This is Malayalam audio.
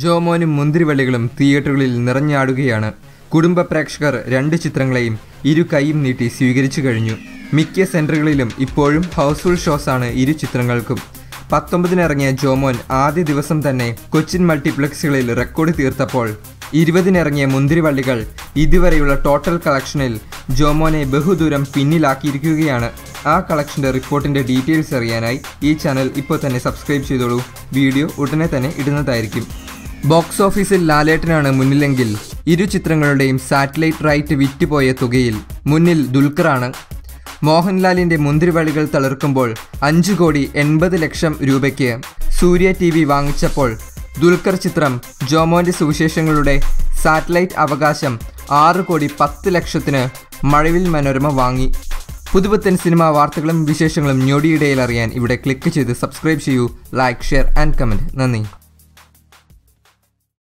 ജോമോനും മുന്തിരിവള്ളികളും തിയേറ്ററുകളിൽ നിറഞ്ഞാടുകയാണ്. കുടുംബ പ്രേക്ഷകർ രണ്ട് ചിത്രങ്ങളെയും ഇരു കൈയും നീട്ടി സ്വീകരിച്ചു കഴിഞ്ഞു. മിക്ക സെന്ററുകളിലും ഇപ്പോഴും ഹൗസ്ഫുൾ ഷോസാണ് ഇരു ചിത്രങ്ങൾക്കും. പത്തൊമ്പതിനിറങ്ങിയ ജോമോൻ ആദ്യ ദിവസം തന്നെ കൊച്ചിൻ മൾട്ടിപ്ലക്സുകളിൽ റെക്കോർഡ് തീർത്തപ്പോൾ ഇരുപതിനിറങ്ങിയ മുന്തിരിവള്ളികൾ ഇതുവരെയുള്ള ടോട്ടൽ കളക്ഷനിൽ ജോമോനെ ബഹുദൂരം പിന്നിലാക്കിയിരിക്കുകയാണ്. ആ കളക്ഷന്റെ റിപ്പോർട്ടിന്റെ ഡീറ്റെയിൽസ് അറിയാനായി ഈ ചാനൽ ഇപ്പോൾ തന്നെ സബ്സ്ക്രൈബ് ചെയ്തോളൂ. വീഡിയോ ഉടനെ തന്നെ ഇടുന്നതായിരിക്കും. ബോക്സ് ഓഫീസിൽ ലാലേട്ടനാണ് മുന്നിലെങ്കിൽ ഇരു ചിത്രങ്ങളുടെയും സാറ്റലൈറ്റ് റൈറ്റ് വിറ്റുപോയ തുകയിൽ മുന്നിൽ ദുൽഖറാണ്. മോഹൻലാലിന്റെ മുന്തിരിവളികൾ തളിർക്കുമ്പോൾ അഞ്ച് കോടി എൺപത് ലക്ഷം രൂപയ്ക്ക് സൂര്യ ടി വി വാങ്ങിച്ചപ്പോൾ ദുൽഖർ ചിത്രം ജോമോന്റെ സുവിശേഷങ്ങളുടെ സാറ്റലൈറ്റ് അവകാശം ആറ് കോടി പത്ത് ലക്ഷത്തിന് മഴവിൽ മനോരമ വാങ്ങി. പുതുപുത്തൻ സിനിമാ വാർത്തകളും വിശേഷങ്ങളും ഞൊടിയിടയിൽ അറിയാൻ ഇവിടെ ക്ലിക്ക് ചെയ്ത് സബ്സ്ക്രൈബ് ചെയ്യൂ ലൈക്ക് ഷെയർ ആൻഡ് കമന്റ് നന്ദി.